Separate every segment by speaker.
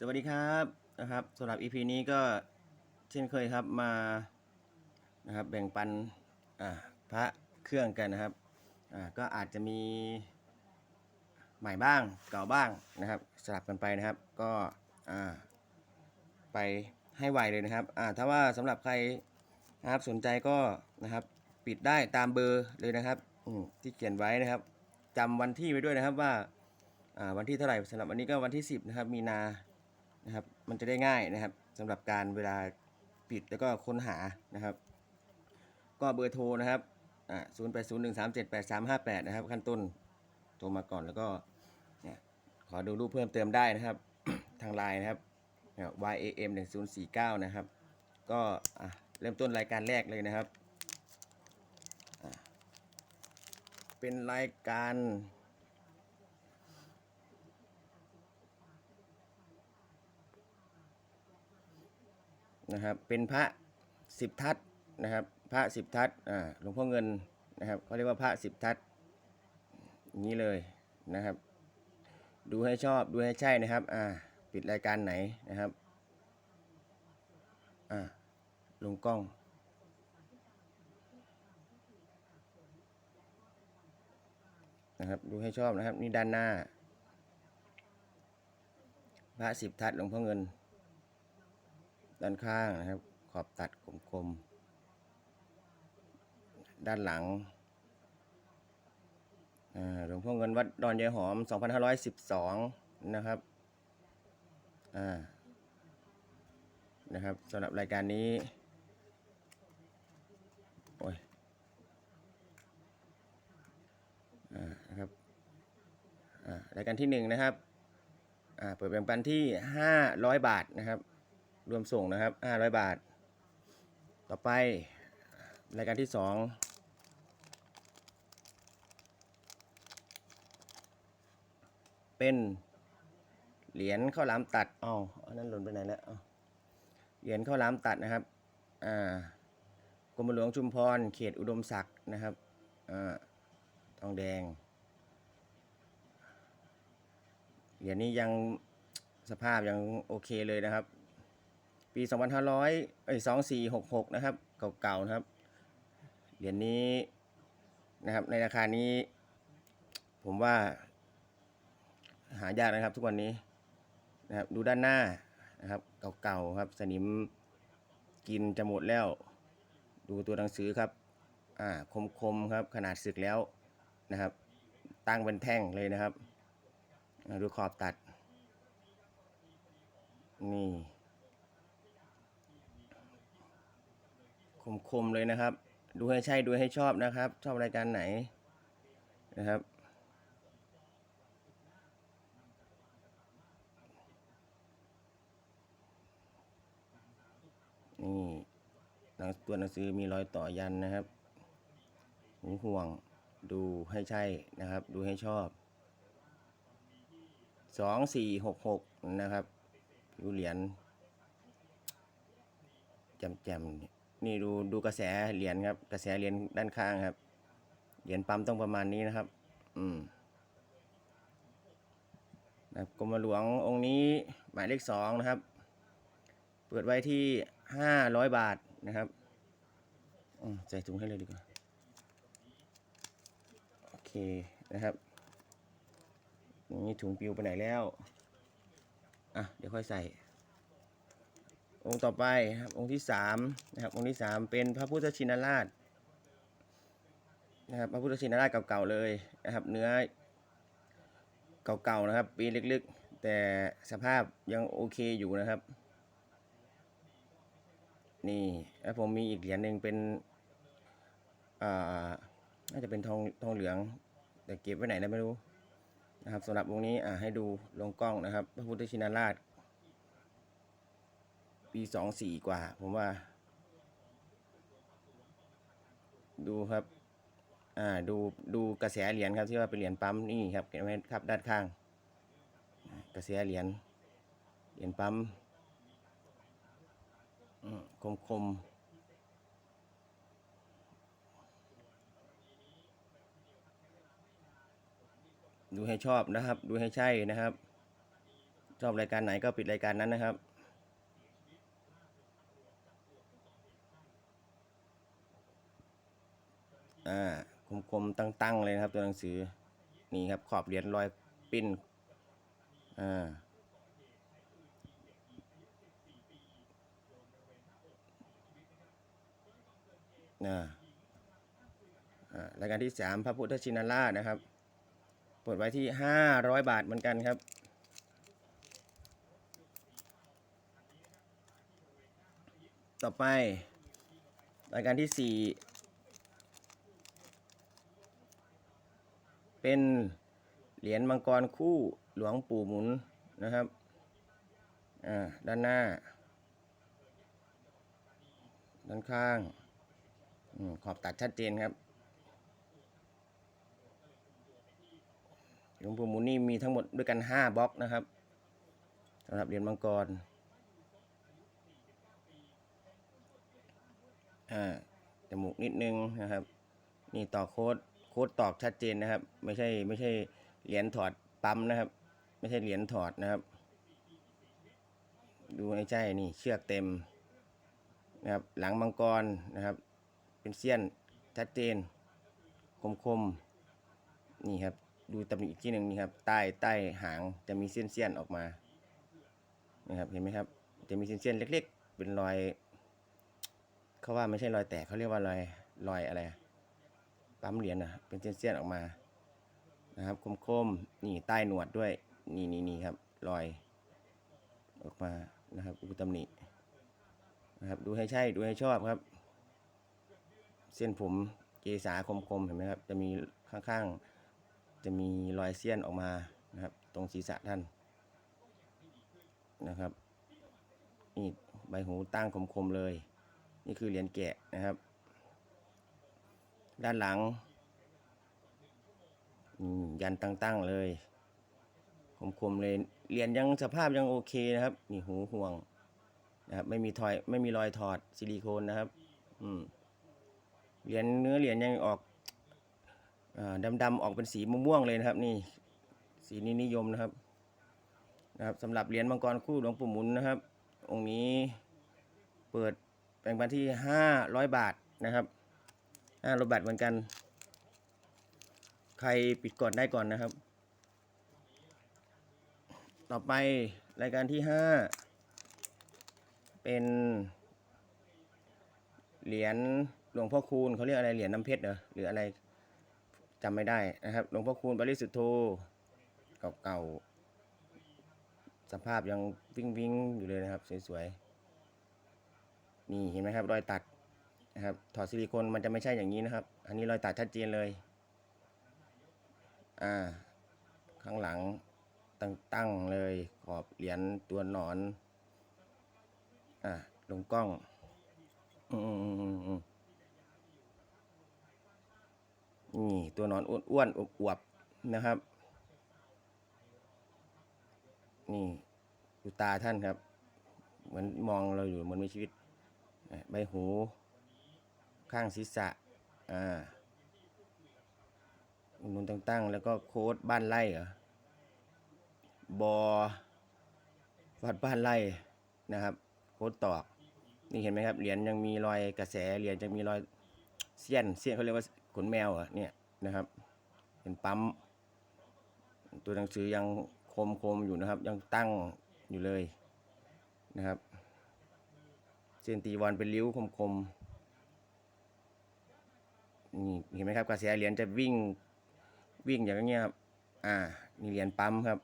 Speaker 1: สวัสดีครับนะครับสำหรับ EP นี้ก็เช่นเคยครับมานะครับแบ่งปันอ่าพระเครื่องกันนะครับอ่าก็อาจจะมีใหม่บ้างเก่าบ้างนะครับ สลับกันไปนะครับ ก็อ่าไปให้ไวเลยนะครับอ่าถ้าว่าสำหรับใครนะครับสนใจก็นะครับปิดได้ตามเบอร์เลยนะครับอืที่เขียนไว้นะครับจำวันที่ไว้ด้วยนะครับว่าอ่าวันที่เท่าไหร่สำหรับวันนี้ก็วันที่ 10 นะครับ มีนา นะครับ มันจะได้ง่ายนะครับสำหรับการเวลาปิดแล้วก็ค้นหานะครับ ก็เบอร์โทรนะครับอ่าศูนย์แปดศูนย์หนึ่งสามเจ็ดแปดสามห้าแปดนะครับขั้นต้นโทรมาก่อนแล้วก็เนี่ยขอดูรูปเพิ่มเติมได้นะครับ ทางไลน์นะครับ YAM 1 0 4 9 นะครับ ก็อะเริ่มต้นรายการแรกเลยนะครับ เป็นรายการ นะครับ เป็นพระสิบทัศนะครับ พระสิบทัศอ่าหลวงพ่อเงินนะครับเขาเรียกว่าพระสิบทัศนี้เลยนะครับ ดูให้ชอบดูให้ใช่นะครับ อ่า ปิดรายการไหนนะครับ อ่าลงกล้องนะครับดูให้ชอบนะครับ นี่ด้านหน้า พระสิบทัศหลวงพ่อเงิน ด้านข้างนะครับ ขอบตัดคมๆ ด้านหลังหลวงพ่อเงินวัดดอนยายหอม 2512 นะครับอ่านะครับสำหรับรายการนี้ โอ้ยอ่านะครับอ่ารายการที่หนึ่งนะครับอ่าเปิดแบ่งปันที่ 500 บาทนะครับ รวมส่งนะครับ500บาท ต่อไปรายการที่2เป็นเหรียญข้าวหลามตัดอ๋ออันนั้นหล่นไปไหนแล้วอ้าวเหรียญข้าวหลามตัดนะครับอ่ากรมหลวงชุมพร เขตอุดมศักดิ์นะครับอ่าทองแดง เหรียญนี้ยังสภาพยังโอเคเลยนะครับ ปี 2500เอ้ย2466 นะครับ เก่าๆนะครับ เหรียญนี้นะครับ ในราคานี้ ผมว่า หายากนะครับทุกวันนี้นะครับ ดูด้านหน้านะครับ เก่าๆครับ สนิมกินจะหมดแล้ว ดูตัวหนังสือครับ อ่า คมๆครับ ขนาดสึกแล้วนะครับ ตั้งเป็นแท่งเลยนะครับ ดูขอบตัด นี่ คมๆเลยนะครับ ดูให้ใช่ดูให้ชอบนะครับ ชอบรายการไหนนะครับ นี่หนังตัวหนังสือมีรอยต่อยันนะครับหูห่วงดูให้ใช่นะครับ ดูให้ชอบสองสี่หกหกนะครับดูเหรียญแจมๆ นี่ดูดูกระแสเหรียญครับ กระแสเหรียญด้านข้างครับ เหรียญปั๊มต้องประมาณนี้นะครับ อืมนะครับกรมหลวงองค์นี้หมายเลขสองนะครับ เปิดไว้ที่ห้าร้อยบาทนะครับอืมใส่ถุงให้เลยดีกว่า โอเคนะครับนี่ถุงปิวไปไหนแล้ว อะ เดี๋ยวค่อยใส่ องค์ต่อไปนะครับองค์ที่สามนะครับองค์ที่สามเป็นพระพุทธชินราชนะครับพระพุทธชินราชเก่าๆเลยนะครับ เนื้อเก่าๆนะครับ ปีลึกๆ แต่สภาพยังโอเคอยู่นะครับ นี่แล้วผมมีอีกเหรียญหนึ่งเป็นอ่าน่าจะเป็นทองทองเหลือง แต่เก็บไว้ไหนแล้วไม่รู้นะครับสำหรับวงนี้อ่าให้ดูลงกล้องนะครับ พระพุทธชินราช ปีสองสี่กว่า ผมว่า ดูครับ อ่า ดูดูกระแสเหรียญครับที่ว่าเป็นเหรียญปั๊มนี่ครับเห็นไหมครับ ด้านข้าง กระแสเหรียญเหรียญปั๊มคมคมๆดูให้ชอบนะครับ ดูให้ใช่นะครับ ชอบรายการไหนก็ปิดรายการนั้นนะครับ อ่าคมๆตั้งๆเลยนะครับ ตัวหนังสือนี่ครับขอบเหรียญรอยปิ้นอ่ารายการที่สามพระพุทธชินราชนะครับเปิดไว้ที่ห้าร้อยบาทเหมือนกันครับต่อไป รายการที่ เป็นเหรียญมังกรคู่หลวงปู่หมุนนะครับอ่าด้านหน้า ด้านข้างอขอบตัดชัดเจนครับหลวงปู่หมุนนี่มีทั้งหมดด้วยกัน5บล็อกนะครับสำหรับเหรียญมังกรอ่าจมูกนิดนึงนะครับ นี่ต่อโค้ด ค้ดตอกชัดเจนนะครับ ไม่ใช่ไม่ใช่เหรียญถอดปั๊มนะครับ ไม่ใช่เหรียญถอดนะครับ ดูในใจนี่เชือกเต็มนะครับ หลังมังกรนะครับ เป็นเสี้ยนชัดเจน คมคมนี่ครับ ดูตำหนิอีกที่หนึ่งนี่ครับ ใต้ใต้หางจะมีเส้นเสี้ยนออกมานะครับเห็นไหมครับ จะมีเส้นเสี้ยนเล็ก ๆ เป็นรอย เขาว่าไม่ใช่รอยแตกเขาเรียกว่ารอยรอยอะไร ปั๊มเหรียญนะเป็นเส้นเส้นๆออกมานะครับคมๆนี่ใต้หนวดด้วยนี่นี่นี่ครับรอย ออกมานะครับดูตำหนินะครับ ดูให้ใช่ดูให้ชอบครับ เส้นผมเกษาคมๆเห็นไหมครับ จะมีข้างๆ จะมีรอยเสี้ยนออกมานะครับ ตรงศีรษะท่านนะครับนี่ใบหูตั้งคมๆเลย นี่คือเหรียญแกะนะครับ ด้านหลังยันตั้งๆเลยคมๆเลยเหรียญยังสภาพยังโอเคนะครับนี่หูห่วงนะครับไม่มีทอยไม่มีรอยถอดซิลิโคนนะครับ อืมเหรียญเนื้อเหรียญยังออกดำๆออกเป็นสีม่วงๆเลยนะครับ นี่ สีนี้นิยมนะครับ นะครับสำหรับเหรียญมังกรคู่หลวงปู่หมุนนะครับ องค์นี้เปิดแบ่งปันที่ห้าร้อยบาทนะครับ ห้าร้อยบาทเหมือนกัน ใครปิดก่อนได้ก่อนนะครับ ต่อไปรายการที่ห้าเป็น เหรียญหลวงพ่อคูณเขาเรียกอะไรเหรียญน้ำเพชรเหรอหรืออะไรจำไม่ได้นะครับหลวงพ่อคูณบริสุทธโธเก่าๆสภาพยังวิ่งวิ่งๆอยู่เลยนะครับ สวยๆ นี่เห็นไหมครับ รอยตัด นะครับถอดซิลิโคนมันจะไม่ใช่อย่างนี้นะครับ อันนี้รอยตัดชัดเจนเลยอ่าข้างหลังตั้งๆเลยขอบเหรียญตัวหนอนอ่าลงกล้องอืมอืมอืมอืมนี่ตัวหนอนอ้วนๆอวบๆนะครับ นี่ดูตาท่านครับ เหมือนมองเราอยู่เหมือนมีชีวิต ใบหู ข้างศีรษะ อ่านุนตั้งๆ แล้วก็โค้ดบ้านไร่เหรอบอวัดบ้านไร่นะครับ โค้ดตอก นี่เห็นไหมครับ เหรียญยังมีรอยกระแส เหรียญจะมีรอยเสี้ยน เสี้ยนเขาเรียกว่าขนแมวเหรอเนี่ยนะครับ เป็นปั๊ม ตัวหนังสือยังคมคมๆอยู่นะครับ ยังตั้งอยู่เลยนะครับ เส้นตีวอนเป็นริ้วคมคม นี่เห็นไหมครับกระแสเหรียญจะวิ่งวิ่งอย่างเงี้ยครับอ่านี่เหรียญปั๊มครับ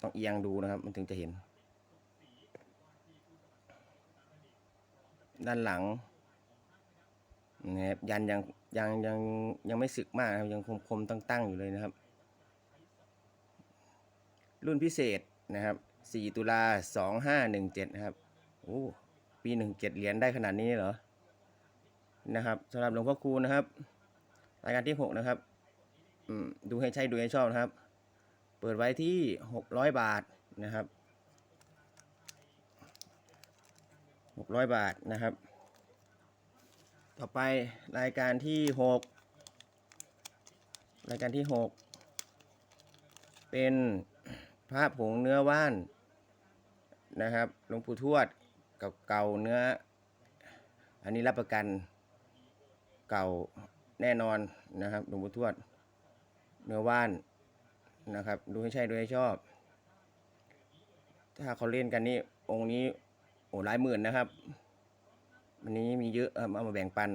Speaker 1: ต้องเอียงดูนะครับ มันถึงจะเห็น ด้านหลังนะครับยันยังยังยังยังไม่สึกมากครับยังคมคมๆตั้งๆอยู่เลยนะครับ รุ่นพิเศษนะครับ 4 ตุลา2517 นะครับโอ้ปี 17 เหรียญได้ขนาดนี้เหรอ นะครับสำหรับหลวงพ่อคูณนะครับรายการที่6นะครับดูให้ใช่ดูให้ชอบนะครับ เปิดไว้ที่600บาทนะครับ600บาทนะครับ ต่อไปรายการที่6รายการที่6เป็นพระผงเนื้อว่านนะครับหลวงปู่ทวดเก่าๆเนื้อ อันนี้รับประกัน เก่าแน่นอนนะครับหลวงปู่ทวด เนื้อว่านนะครับ ดูให้ใช่ดูให้ชอบ ถ้าเขาเล่นกันนี่องค์นี้โอ้หลายหมื่นนะครับวันนี้มีเยอะเอามาแบ่งปัน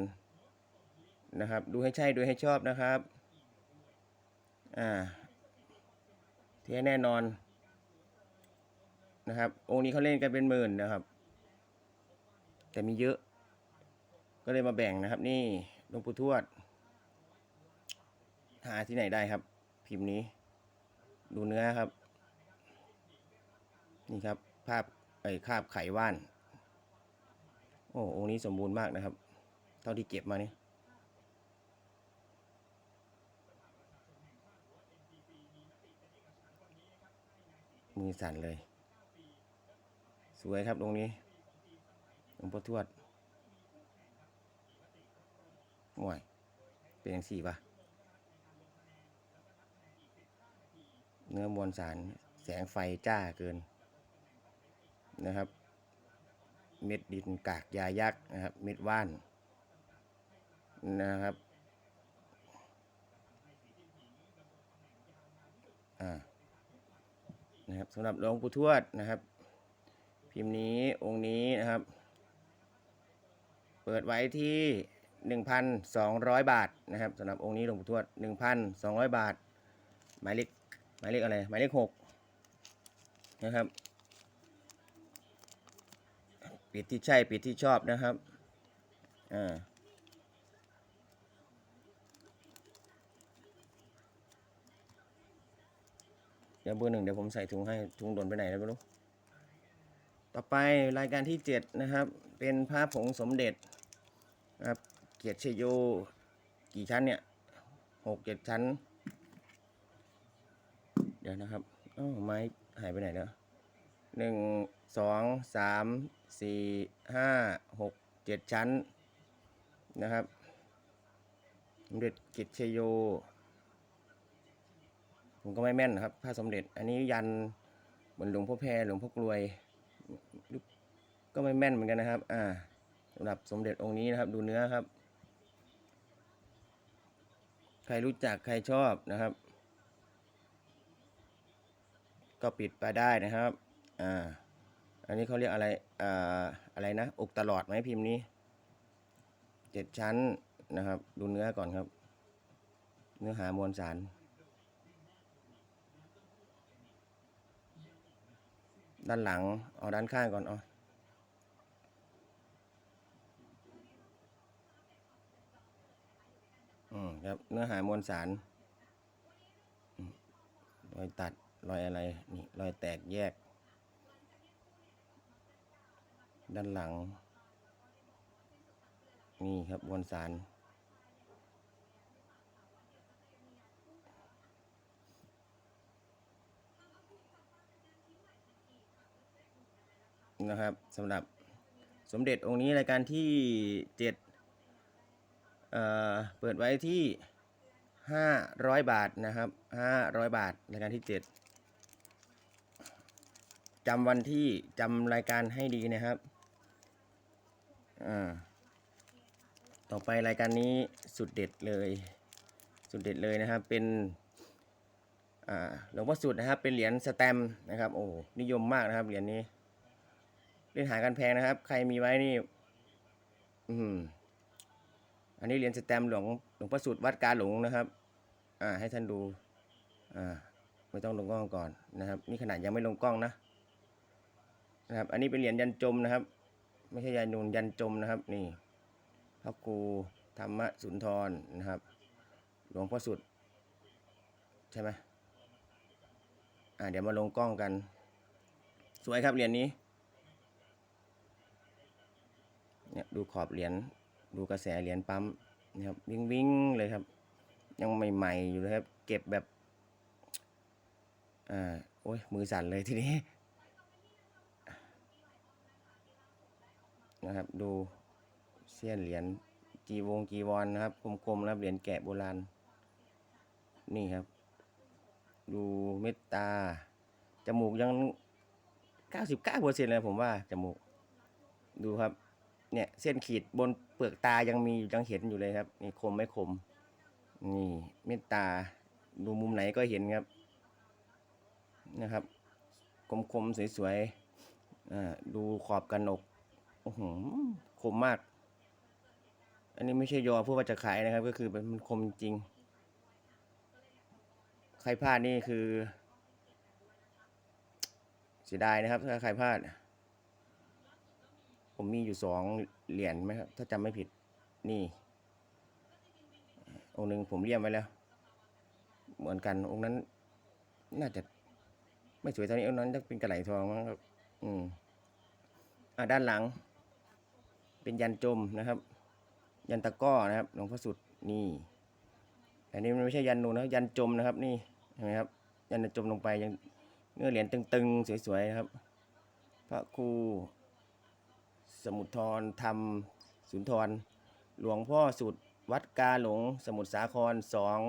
Speaker 1: นะครับ ดูให้ใช่ดูให้ชอบนะครับอ่าเทียแน่นอนนะครับ องค์นี้เขาเล่นกันเป็นหมื่นนะครับ แต่มีเยอะ ก็เลยมาแบ่งนะครับนี่ หลวงปู่ทวด หาที่ไหนได้ครับ พิมพ์นี้ ดูเนื้อครับ นี่ครับ ภาพไอ้คาบไขว่าน โอ้องค์นี้สมบูรณ์มากนะครับ เท่าที่เก็บมานี่มือสั่นเลย สวยครับองนี้หลวงพ่อทวด ห่วย เป็นอย่างสี่ปะเนื้อมวลสารแสงไฟจ้าเกินนะครับ เม็ดดินกากยายักษ์นะครับ เม็ดว่านนะครับ อ่า นะครับสำหรับหลวงปู่ทวดนะครับ พิมพ์นี้องค์นี้นะครับ เปิดไว้ที่ 1,200 บาทนะครับสำหรับองค์นี้หลวงปู่ทวด 1,200 บาท หมายเลขหมายเลขอะไรหมายเลขหกนะครับปิดที่ใช่ปิดที่ชอบนะครับอ่าเดี๋ยวเบอร์หนึ่งเดี๋ยวผมใส่ถุงให้ถุงหล่นไปไหนแล้วไม่รู้ ต่อไปรายการที่ 7 นะครับ เป็นพระผงสมเด็จ เกียรติชโย กี่ชั้นเนี่ยหกเจ็ดชั้น เดี๋ยวนะครับอ้าวไม้หายไปไหนแล้วหนึ่งสองสามสี่ห้าหกเจ็ดชั้นนะครับสมเด็จกิจชโย ผมก็ไม่แม่นนะครับพระสมเด็จ อันนี้ยันเหมือนหลวงพ่อแพรหลวงพ่อกลวย ก็ไม่แม่นเหมือนกันนะครับ อ่าสำหรับสมเด็จองค์นี้นะครับ ดูเนื้อครับ รรู้จักใครชอบนะครับ ก็ปิดไปได้นะครับอ่าอันนี้เขาเรียกอะไรอ่าอะไรนะอกตลอดไหมพิมพ์นี้เจ็ดชั้นนะครับ ดูเนื้อก่อนครับ เนื้อหามวลสารด้านหลัง เอาด้านข้างก่อนเอา อืมครับ เนื้อหามวลสารรอยตัดรอยอะไร นี่รอยแตกแยก ด้านหลัง นี่ครับมวลสาร นะครับสำหรับสมเด็จองค์นี้รายการที่เจ็ด เปิดไว้ที่ห้าร้อยบาทนะครับห้าร้อยบาทรายการที่เจ็ดจำวันที่จำรายการให้ดีนะครับอ่าต่อไปรายการนี้สุดเด็ดเลย สุดเด็ดเลยนะครับ เป็นอ่าหลวงพ่อสุดนะครับ เป็นเหรียญสแตมนะครับ โอ้นิยมมากนะครับเหรียญนี้เล่นหากันแพงนะครับ ใครมีไว้นี่ อืม อันนี้เหรียญสแตมหลวงหลวงพ่อสุดวัดกาหลงนะครับ อ่าให้ท่านดู อ่าไม่ต้องลงกล้องก่อนนะครับ นี่ขนาดยังไม่ลงกล้องนะนะครับ อันนี้เป็นเหรียญยันจมนะครับ ไม่ใช่ยันนูนยันจมนะครับ นี่พระครูธรรมสุนทรนะครับ หลวงพ่อสุด ใช่ไหมอ่าเดี๋ยวมาลงกล้องกัน สวยครับเหรียญนี้เนี่ยดูขอบเหรียญ ดูกระแสเหรียญปั๊มนะครับวิ่งวิ่งเลยครับ ยังใหม่ๆอยู่เลยครับ เก็บแบบอ่าโอ้ยมือสั่นเลยทีนี้นะครับ ดูเสี้ยนเหรียญจีวงจีวรนนะครับกลมๆนะครับเหรียญแกะโบราณนี่ครับ ดูเมตตา จมูกยังเก้าสิบเก้าเปอร์เซ็นเลยผมว่าจมูก ดูครับ เนี่ย เส้นขีดบน ปลือกตายังมียังเห็นอยู่เลยครับ นี่คมไม่คม นี่เม็ดตา ดูมุมไหนก็เห็นครับ นะครับ คมๆสวยๆอ่าดูขอบกระหนกโอ้โหคมมาก อันนี้ไม่ใช่ยอเพื่อว่าจะขายนะครับ ก็คือมันคมจริง ใครพลาดนี่คือ เสียดายนะครับ ถ้าใครพลาด ผมมีอยู่สองเหรียญไหมครับ ถ้าจำไม่ผิด นี่ องค์หนึ่งผมเรียมไว้แล้ว เหมือนกัน องค์นั้น น่าจะ ไม่สวยเท่านี้ องค์นั้นจะเป็นกระไหลทองมั้งครับ อืม อ่าด้านหลัง เป็นยันจมนะครับ ยันตะก้อนะครับ หลวงพ่อสุด นี่ อันนี้มันไม่ใช่ยันนูนนะยันจมนะครับ นี่ เห็นไหมครับ ยันจมลงไปยังเนื้อเหรียญตึงๆ สวยๆนะครับ พระครู สมุทรธรรมสุนทร หลวงพ่อสุดวัดกาหลงสมุทรสาครสอง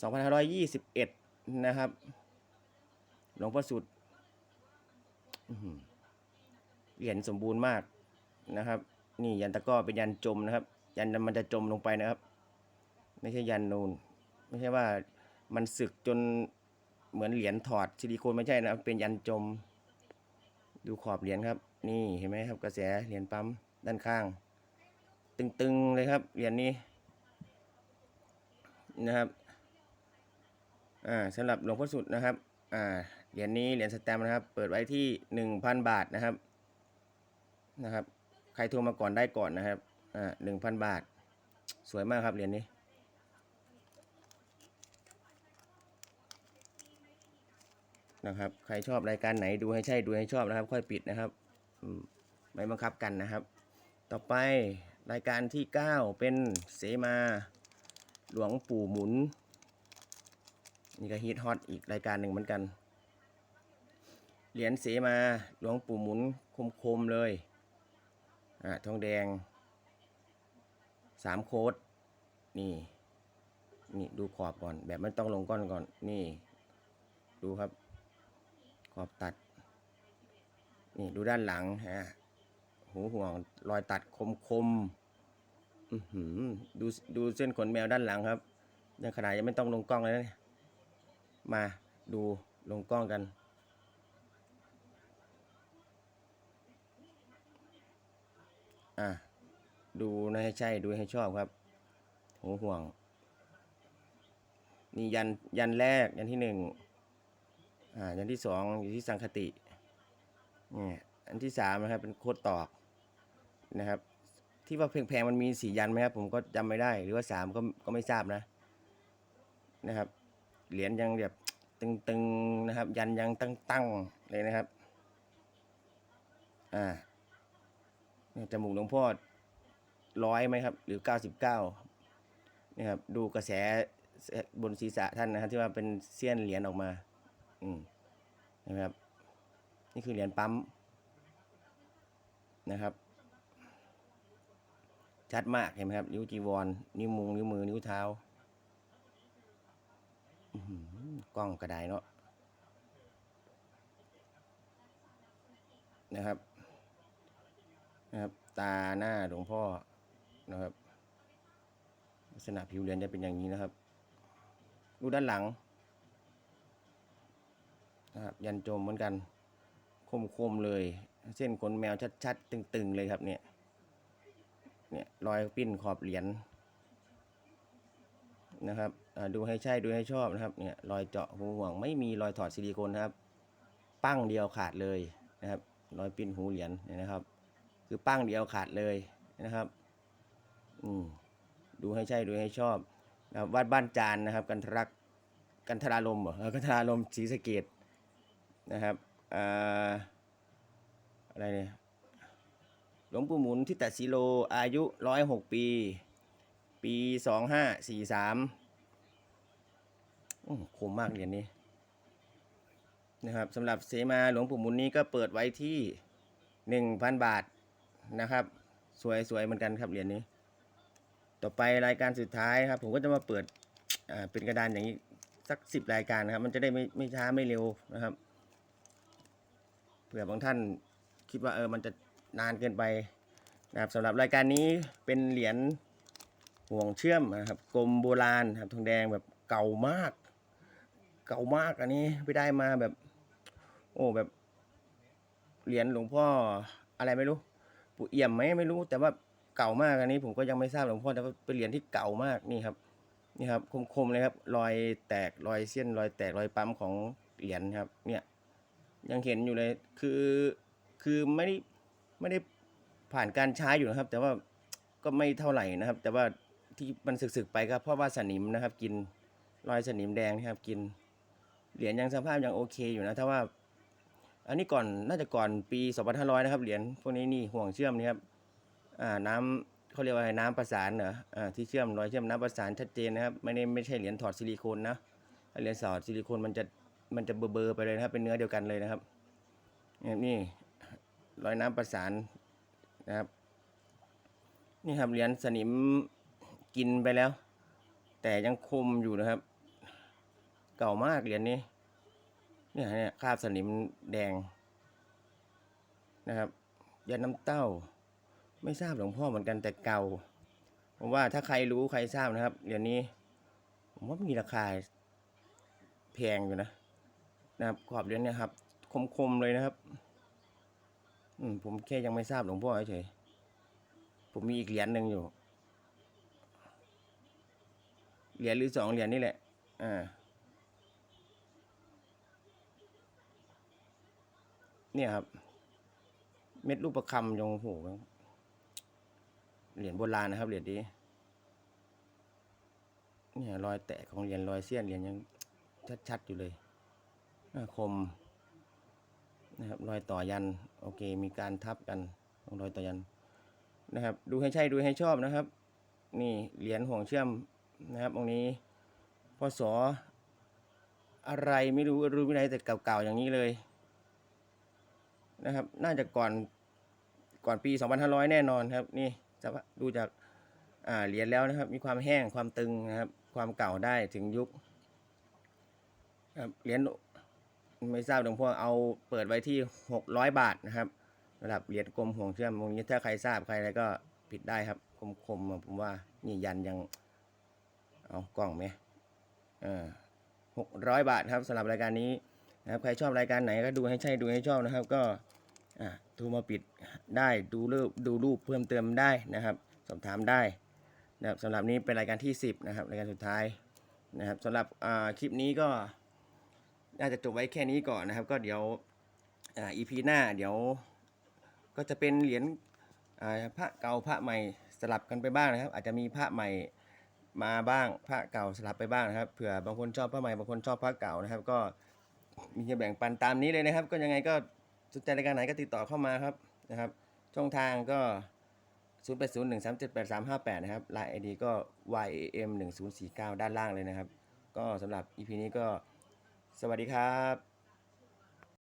Speaker 1: สองพันห้าร้อยยี่สิบเอ็ดนะครับ หลวงพ่อสุดเหรียญสมบูรณ์มากนะครับ นี่ยันตะก้อเป็นยันจมนะครับ ยันมันจะจมลงไปนะครับ ไม่ใช่ยันนูนไม่ใช่ว่ามันสึกจนเหมือนเหรียญถอดซิลิโคนไม่ใช่นะครับเป็นยันจม ดูขอบเหรียญครับ นี่เห็นไหมครับกระแสเหรียญปั๊มด้านข้าง ตึงๆเลยครับเหรียญนี้นะครับอ่าสำหรับหลวงพ่อสุดนะครับอ่าเหรียญนี้เหรียญสแตมป์นะครับ เปิดไว้ที่หนึ่งพันบาทนะครับนะครับ ใครโทรมาก่อนได้ก่อนนะครับอ่าหนึ่งพันบาท สวยมากครับเหรียญนี้นะครับ ใครชอบรายการไหนดูให้ใช่ดูให้ชอบนะครับ ค่อยปิดนะครับ ไม่บังคับกันนะครับ ต่อไปรายการที่ 9 เป็นเสมาหลวงปู่หมุน นี่ก็ฮิตฮอตอีกรายการหนึ่งเหมือนกัน เหรียญเสมาหลวงปู่หมุนคมๆเลยอ่าทองแดงสามโค้ดนี่ นี่ดูขอบก่อน แบบไม่ต้องลงก้อนก่อน นี่ ดูครับ ขอบตัด นี่ดูด้านหลังฮะหูห่วงรอยตัดคมคมอือหือดูดูเส้นขนแมวด้านหลังครับยังขนาดยังไม่ต้องลงกล้องเลยนะมาดูลงกล้องกันอะดูนะให้ใช่ดูให้ชอบครับหูห่วง นี่ยันยันแรกยันที่หนึ่งอ่ายันที่สองอยู่ที่สังคติ นี่อันที่สามนะครับเป็นโคตรตอกนะครับ ที่ว่าแพงๆมันมีสี่ยันไหมครับ ผมก็จำไม่ได้ หรือว่าสามก็ก็ไม่ทราบนะนะครับ เหรียญยังแบบตึงๆนะครับ ยันยังตั้งๆเลยนะครับ อ่าเนี่ยจมูกหลวงพ่อร้อยไหมครับ หรือเก้าสิบเก้านี่ครับดูกระแสบนศีรษะท่านนะครับ ที่ว่าเป็นเสี้ยนเหรียญออกมา อืมนะครับ นี่คือเหรียญปั๊มนะครับ ชัดมากเห็นไหมครับนิ้วจีวรนิ้วมุงนิ้วมือนิ้วเท้ากล้องกระไดเนาะนะครับนะครับ ตาหน้าหลวงพ่อนะครับ ลักษณะผิวเหรียญจะเป็นอย่างนี้นะครับ ดูด้านหลังนะครับ ยันโจมเหมือนกัน คมๆเลย เส้นขนแมวชัดๆ ตึงๆเลยครับเนี่ยเนี่ยรอยปิ้นขอบเหรียญนะครับดูให้ใช่ดูให้ชอบนะครับเนี่ยรอยเจาะหูห่วงไม่มีรอยถอดซิลิโคนนะครับ ปั้งเดียวขาดเลยนะครับรอยปิ้นหูเหรียญเนี่ยนะครับ คือปั้งเดียวขาดเลยนะครับอืมดูให้ใช่ดูให้ชอบนะครับวัดบ้านจานนะครับ กันทรักกันทรารมเหรอกันทรารมศรีสะเกดนะครับ อะไรเนี่ยหลวงปู่หมุนทิตสีโลอายุร้อยหกปี ปีสองห้าสี่สามคมมากเหรียญนี้นะครับสำหรับเสมาหลวงปู่หมุนนี้ก็เปิดไว้ที่หนึ่งพันบาทนะครับ สวยสวยเหมือนกันครับเหรียญนี้ ต่อไปรายการสุดท้ายครับ ผมก็จะมาเปิดอ่าเป็นกระดานอย่างนี้สักสิบรายการนะครับ มันจะได้ไม่ไม่ช้าไม่เร็วนะครับ เผื่อบางท่านคิดว่าเออมันจะนานเกินไปนะครับสำหรับรายการนี้เป็นเหรียญห่วงเชื่อมนะครับกลมโบราณครับทองแดงแบบเก่ามาก เก่ามากอันนี้ไปได้มาแบบ โอ้แบบเหรียญหลวงพ่ออะไรไม่รู้ปู่เอี่ยมไหมไม่รู้ แต่ว่าเก่ามากอันนี้ผมก็ยังไม่ทราบหลวงพ่อแต่ว่าเป็นเหรียญที่เก่ามากนี่ครับนี่ครับคมๆเลยครับรอยแตกรอยเส้นรอยแตกรอยปั๊มของเหรียญครับเนี่ย ยังเห็นอยู่เลย คือคือไม่ได้ไม่ได้ผ่านการใช้อยู่นะครับ แต่ว่าก็ไม่เท่าไหร่นะครับ แต่ว่าที่มันสึกๆไปก็เพราะว่าสนิมนะครับ กินรอยสนิมแดงนะครับกินเหรียญยังสภาพยังโอเคอยู่นะถ้าว่า อันนี้ก่อนน่าจะก่อนปี2500นะครับเหรียญพวกนี้นี่ห่วงเชื่อมนี่ครับอ่าน้ำเขาเรียกว่าอะไรน้ำประสานเหรออ่าที่เชื่อมรอยเชื่อมน้ำประสานชัดเจนนะครับ ไม่ได้ไม่ใช่เหรียญถอดซิลิโคนนะเหรียญถอดซิลิโคนมันจะ มันจะเบลอๆไปเลยนะครับ เป็นเนื้อเดียวกันเลยนะครับนี่ยนี่รอยน้ำประสานนะครับ นี่ครับเหรียญสนิมกินไปแล้ว แต่ยังคมอยู่นะครับ เก่ามากเหรียญนี้เนี่ยเนี่ยคราบสนิมแดงนะครับยาน้ำเต้า ไม่ทราบหลวงพ่อเหมือนกันแต่เก่าผมว่าถ้าใครรู้ใครทราบนะครับเดี๋ยวนี้ ผมว่ามีราคาแพงอยู่นะ นะครับขอบเหรียญเนี่ยครับ คมๆเลยนะครับ อืมผมแค่ยังไม่ทราบหลวงพ่อเฉยผมมีอีกเหรียญหนึ่งอยู่ เหรียญหรือสองเหรียญนี่แหละ อ่า เนี่ยครับ เม็ดรูปประคำยงโหเหรียญโบราณนะครับเหรียญนี้เนี่ยรอยแตกของเหรียญรอยเสี้ยนเหรียญยังชัดๆอยู่เลย คมนะครับรอยต่อยันโอเค มีการทับกันองรอยต่อยันนะครับ ดูให้ใช่ดูให้ชอบนะครับ นี่เหรียญห่วงเชื่อมนะครับตรงนี้พศอะไรไม่รู้รู้ไม่ได้แต่เก่าๆอย่างนี้เลยนะครับ น่าจะก่อนก่อนปี 2500 แน่นอนครับ นี่จะดูจากอ่าเหรียญแล้วนะครับ มีความแห้งความตึงนะครับ ความเก่าได้ถึงยุคครับเหรียญ ไม่ทราบหลวงพ่อเอาเปิดไว้ที่600บาทนะครับระดับเหรียญกลมห่วงเชื่อมตรงนี้ถ้าใครทราบใครอะไรก็ผิดได้ครับคมๆผมว่านี่ยันยัง เอากล้องไหมเออหกร้อยบาทครับสำหรับรายการนี้นะครับใครชอบรายการไหนก็ดูให้ใช่ดูให้ชอบนะครับ ก็อ่าโทรมาปิดได้ดูรูปดูรูปเพิ่มเติมได้นะครับ สอบถามได้นะครับสำหรับนี้เป็นรายการที่ 10 นะครับรายการสุดท้ายนะครับสำหรับอ่าคลิปนี้ก็ น่าจะจบไว้แค่นี้ก่อนนะครับ ก็เดี๋ยวอ่า EP หน้าเดี๋ยวก็จะเป็นเหรียญพระเก่าพระใหม่สลับกันไปบ้างนะครับ อาจจะมีพระใหม่มาบ้างพระเก่าสลับไปบ้างนะครับเผื่อบางคนชอบพระใหม่บางคนชอบพระเก่านะครับ ก็มีจะแบ่งปันตามนี้เลยนะครับ ก็ยังไงก็สนใจรายการไหนก็ติดต่อเข้ามาครับนะครับช่องทางก็ 0 8 0 1 3 7 8 3 5 8 นะครับไลน์ไอดีก็ yam 1 0 4 9 ด้านล่างเลยนะครับ ก็สำหรับ EP นี้ก็ สวัสดีครับ